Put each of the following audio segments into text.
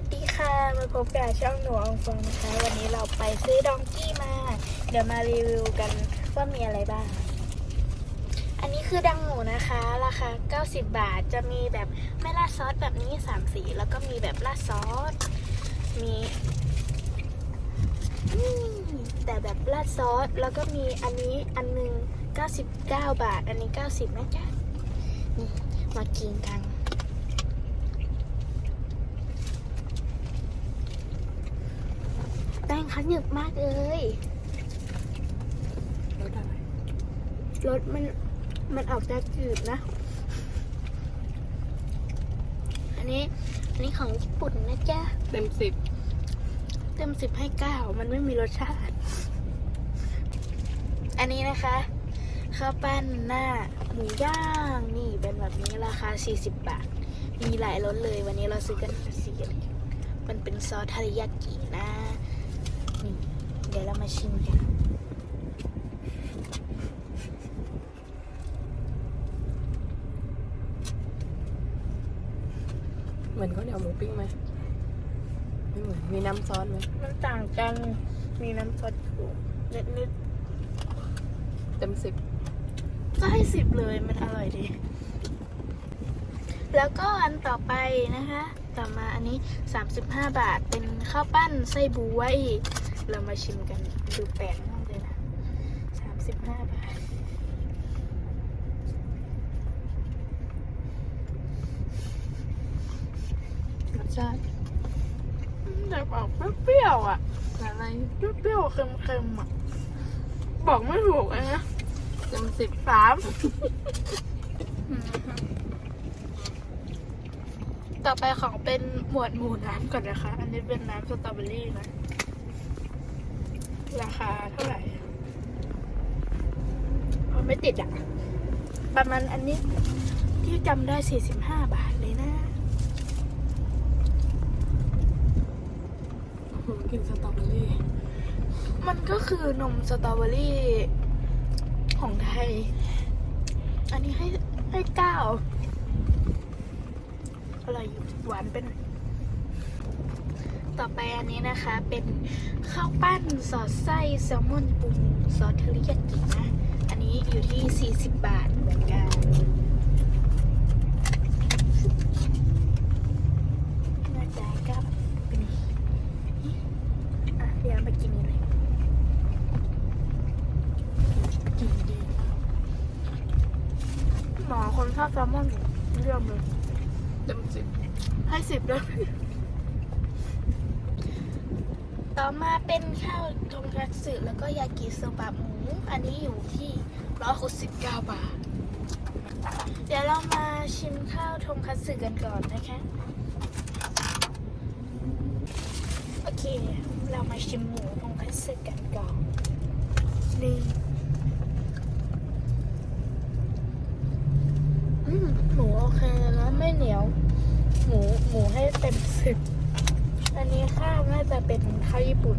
วัสดีค่ะ มาพบกับช่องหนูองฟองนะคะ วันนี้เราไปซื้อดองกี้มา เดี๋ยวมารีวิวกันว่ามีอะไรบ้าง อันนี้คือดังหมูนะคะ ราคา 90 บาท จะมีแบบไม่ราดซอสแบบนี้ 3 สี แล้วก็มีแบบราดซอส มีแต่แบบราดซอส แล้วก็มีอันนี้อันหนึง 99 บาท อันนี้ 90 นะจ๊ะ นี่มากินกัน แป้งคันหนึบมากเลยรสอะไรรสมันมันออกจะจืดนะ อันนี้ อันนี้ของญี่ปุ่นนะจ๊ะ เต็มสิบเต็มสิบให้เก้ามันไม่มีรสชาติ อันนี้นะคะข้าวปั้นหน้า หมูย่างนี่เป็นแบบนี้ราคา 40 บาท มีหลายรสเลยวันนี้เราซื้อกันสีอะไรมันเป็นซอสทาริยากินะ นี่เดี๋ยวเรามาชิมกัน เหมือนข้าวเหนียวหมูปิ้งไหมไม่เหมือน มีน้ำซอสไหมมันต่างกัน มีน้ำซอสอยู่นิดนิดเต็มสิบ ๆก็ให้สิบเลย มันอร่อยดี แล้วก็อันต่อไปนะคะ ต่อมาอันนี้ 35 บาทเป็นข้าวปั้นไส้บวยเรามาชิมกันดูแปลกมากเลยนะ 35 บาทรสชาติแต่อกเปรี้ยวๆอะอะไรเปรี้ยวๆเค็มๆอะบอกไม่ถูกเลยนะเต็มสิบสาม ต่อไปของเป็นหมวดหมู่น้ำก่อนนะคะ อันนี้เป็นน้ำสตรอเบอรี่นะ ราคาเท่าไหร่เพราะไม่ติดอะประมาณอันนี้ที่จำได้ 45 บาทเลยนะอื้อหือกินสตรอเบอรี่ มันก็คือนมสตรอเบอรี่ ของไทย อันนี้ให้ให้เก้าอ ร่อยอยู่หวานไปหน่อยต่อไปอันนี้นะคะ เป็นข้าวปั้นสอดไส้แซลมอนปรุงซอสเทริยากินะ อันนี้อยู่ที่ 40 บาทเหมือนกันน่าจะก้าเป็นนี่อะเดี๋ยวมากินเลยกินดีหมอคนชอบแซลมอนเรื่องเลย เต็มสิบให้สิบเลยต่อมาเป็นข้าวทงคัตสึแล้วก็ยากิโซบะหมู อันนี้อยู่ที่ร้อยหกสิบเก้าบาท เดี๋ยวเรามาชิมข้าวทงคัตสึกันก่อนนะคะ โอเค เรามาชิมหมูทงคัตสึกันก่อนนี่ อืม หมูโอเคแล้วไม่เหนียว หมูหมูให้เต็มสิบอันนี้ข้าวน่าจะเป็นข้าวญี่ปุ่น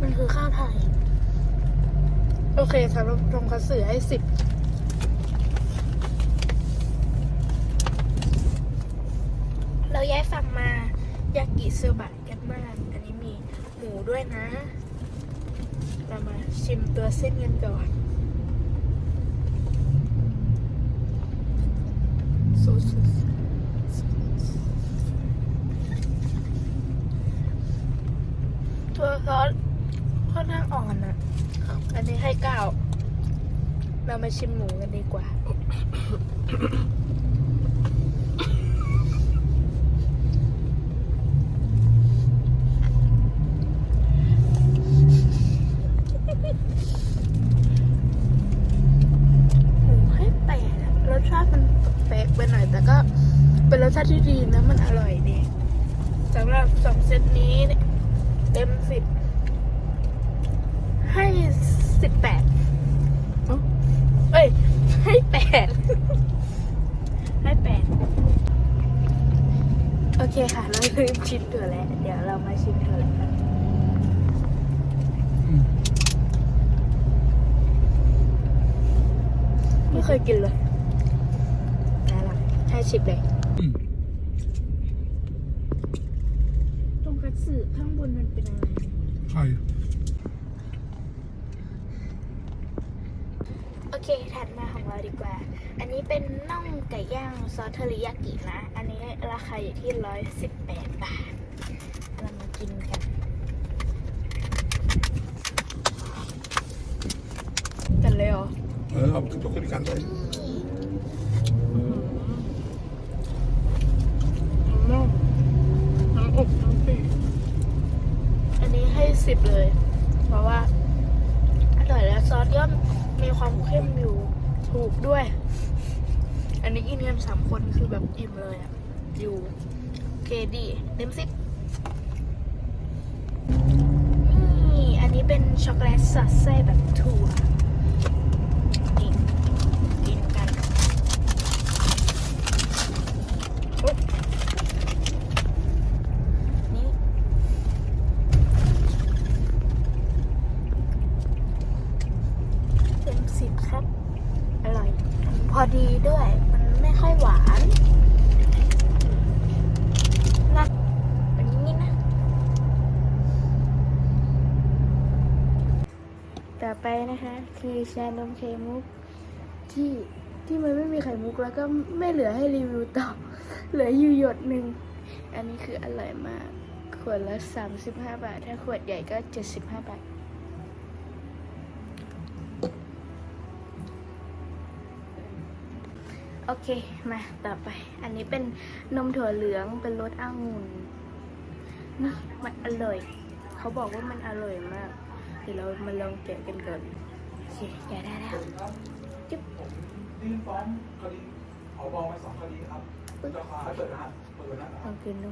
มันคือข้าวไทย โอเคสำหรับทงคัตสึให้สิบเราย้ายฝั่งมายากิโซบะกันมากอันนี้มีหมูด้วยนะ เรามาชิมตัวเส้นกันก่อนซูชิตัวซอสค่อนข้างอ่อนอะ อันนี้ให้เก้า เรามาชิมหมูกันดีกว่า หมูให้แปดอะรสชาติมันแปลกไปหน่อย แต่ก็เป็นร สชาติที่ดีนะมันอร่อยดีสำหรับสองเซตนี้เนี่ยเต็มสิบให้สิบแปดเอ้าเอ้ย ให้แปดให้แปดโอเคค่ะ เราลืมชิมถั่วแล้ว เดี๋ยวเรามาชิมถั่วแล้วกันไม่เคยกินเลยให้สิบเลยอืม ตรงคัตสึข้างบนมันเป็นอะไร ไข่โอเค ถัดมาของเราดีกว่า อันนี้เป็นน่องไก่ย่างซอสเทอริยากินะ อันนี้ราคาอยู่ที่ร้อยสิบแปดบาท เรามากินกัน กันเลยเหรอ เออเอาขึ้นยกขึ้นกันเลย น่องทั้งอกทั้งปีก อันนี้ให้ สิบเลย เพราะว่าอร่อยแล้วซอสก็มีความเข้มอยู่ถูกด้วย อันนี้กินกันสามคนคือแบบอิ่มเลยอะอยู่โอเคดีเต็มสิบนี่อันนี้เป็นช็อกโกแลตสอดไส้แบบถั่วนี่กินกันโอ๊ะนี่ เต็มสิบครับ อร่อย พอ ดีด้วย มันไม่ค่อยหวานนะอันนี้นะ ต่อไปนะคะ คือชานมไข่มุกที่ที่มันไม่มีไข่มุกแล้วก็ไม่เหลือให้รีวิวต่อ เหลืออยู่หยดหนึ่ง อันนี้คืออร่อยมาก ขวดละ 35 บาท ถ้าขวดใหญ่ก็ 75 บาท โอเค มาต่อไป อันนี้เป็นนมถั่วเหลืองเป็นรสองุ่นนี่มันอร่อย เขาบอกว่ามันอร่อยมาก เดี๋ยวเรามาลองแกะกันก่อนโอเคแกะได้แล้วจุ๊บยื่นฟ้องคดีเอบองไปสองคดีครับเจ้าฟ้าเปิดนะเปิดนะลองกินดู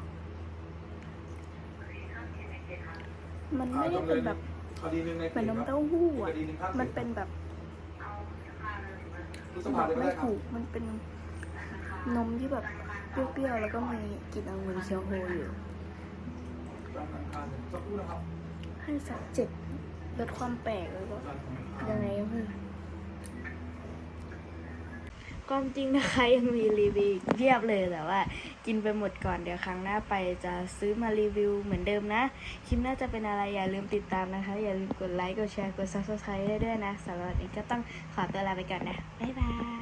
มันไม่ได้เป็นแบบเหมือนนมเต้าหู้อะมันเป็นแบบ พฤษบภาอกได้ไหมไม่ครับถูกมันเป็นนมที่แบบเปรี้ยวๆ แล้วก็มีกลิ่นองุ่นเคียวโฮอยู่สักครู่นะครับให้สักเจ็ดลดความแปลกแล้วก็ยังไงก็คือ ความจริงนะคะ ยังมีรีวิวเพียบเลยแต่ว่า กินไปหมดก่อนเดี๋ยวครั้งหน้าไปจะซื้อมารีวิวเหมือนเดิมนะ คลิปหน้าจะเป็นอะไรอย่าลืมติดตามนะคะ อย่าลืมกดไลค์กดแชร์กด subscribe ได้ด้วยนะสำหรับวันนี้ก็ต้องขอตัวลาไปก่อนนะ บ๊ายบาย